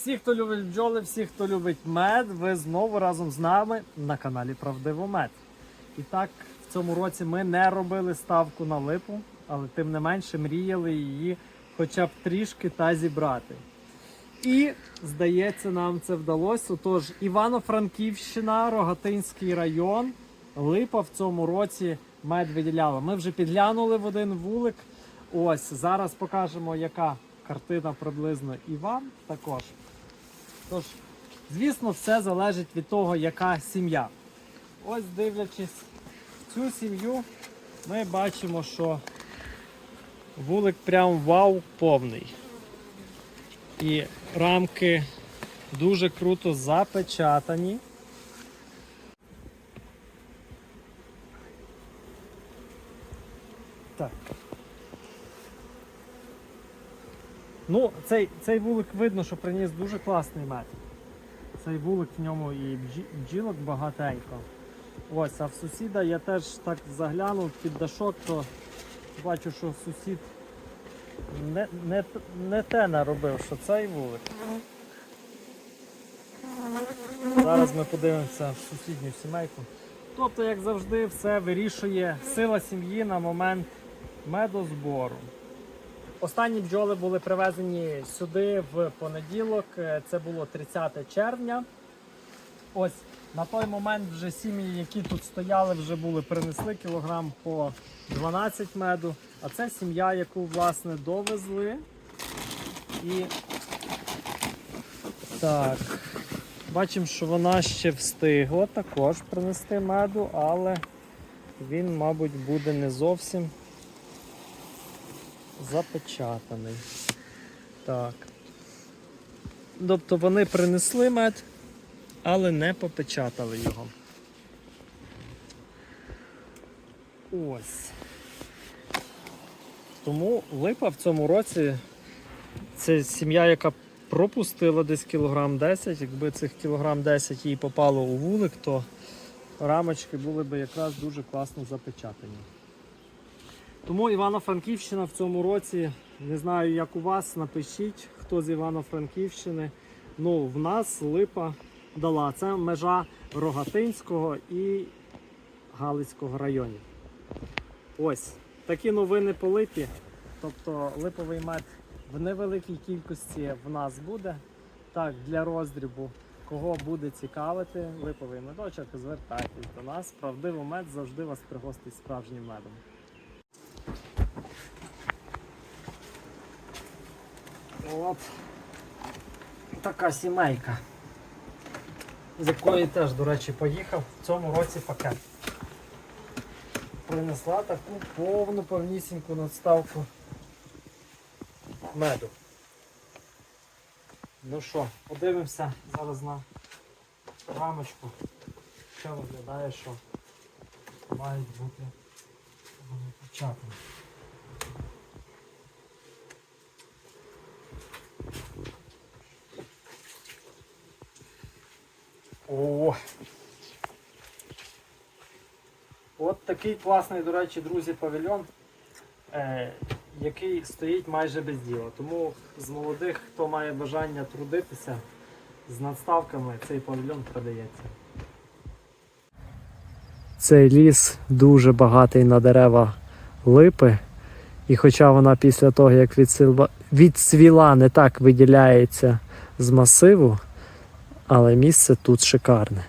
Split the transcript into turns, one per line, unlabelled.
Всі, хто любить бджоли, всі, хто любить мед, ви знову разом з нами на каналі Правдиво Мед. І так, в цьому році ми не робили ставку на липу, але тим не менше мріяли її хоча б трішки та зібрати. І, здається, нам це вдалося. Отож, Івано-Франківщина, Рогатинський район, липа в цьому році мед виділяла. Ми вже підглянули в один вулик. Ось зараз покажемо, яка картина приблизно і вам також. Тож, звісно, все залежить від того, яка сім'я. Ось дивлячись цю сім'ю, ми бачимо, що вулик прям вау повний. І рамки дуже круто запечатані. Так. Ну, цей, цей вулик видно, що приніс дуже класний мед. Цей вулик в ньому і бджілок багатенько. Ось, а в сусіда я теж так заглянув під дашок, то бачу, що сусід не, не, не те наробив, що цей вулик. Зараз ми подивимося в сусідню сімейку. Тобто, як завжди, все вирішує сила сім'ї на момент медозбору. Останні бджоли були привезені сюди в понеділок. Е, Це було 30 червня. Ось на той момент вже сім'ї, які тут стояли, вже були принесли кілограм по 12 меду. А це сім'я, яку власне довезли. І так, бачимо, що вона ще встигла також принести меду, але він, мабуть, буде не зовсім запечатаний. Так. Тобто вони принесли мед, але не попечатали його. Ось. Тому липа в цьому році це сім'я, яка пропустила десь кілограм 10. Якби цих кілограм 10 їй попало у вулик, то рамочки були б якраз дуже класно запечатані. Тому Івано-Франківщина в цьому році, не знаю, як у вас, напишіть, хто з Івано-Франківщини. Ну, в нас липа дала. Це межа Рогатинського і Галицького районів. Ось такі новини по липі. Тобто липовий мед в невеликій кількості в нас буде. Так, для роздрібу, кого буде цікавити, липовий медочок, звертайтесь до нас. Правдиво мед завжди вас пригостить справжнім медом. От така сімейка, з якої теж, до речі, поїхав в цьому році пакет. Принесла таку повну повнісіньку надставку меду. Ну що, подивимося зараз на рамочку, що виглядає, що мають бути вони. О! От такий класний, до речі, друзі, павільйон, е, який стоїть майже без діла. Тому з молодих, хто має бажання трудитися з надставками, цей павільйон продається. Цей ліс дуже багатий на дерева липи. І хоча вона після того, як відцвіла, не так виділяється з масиву, але місце тут шикарне.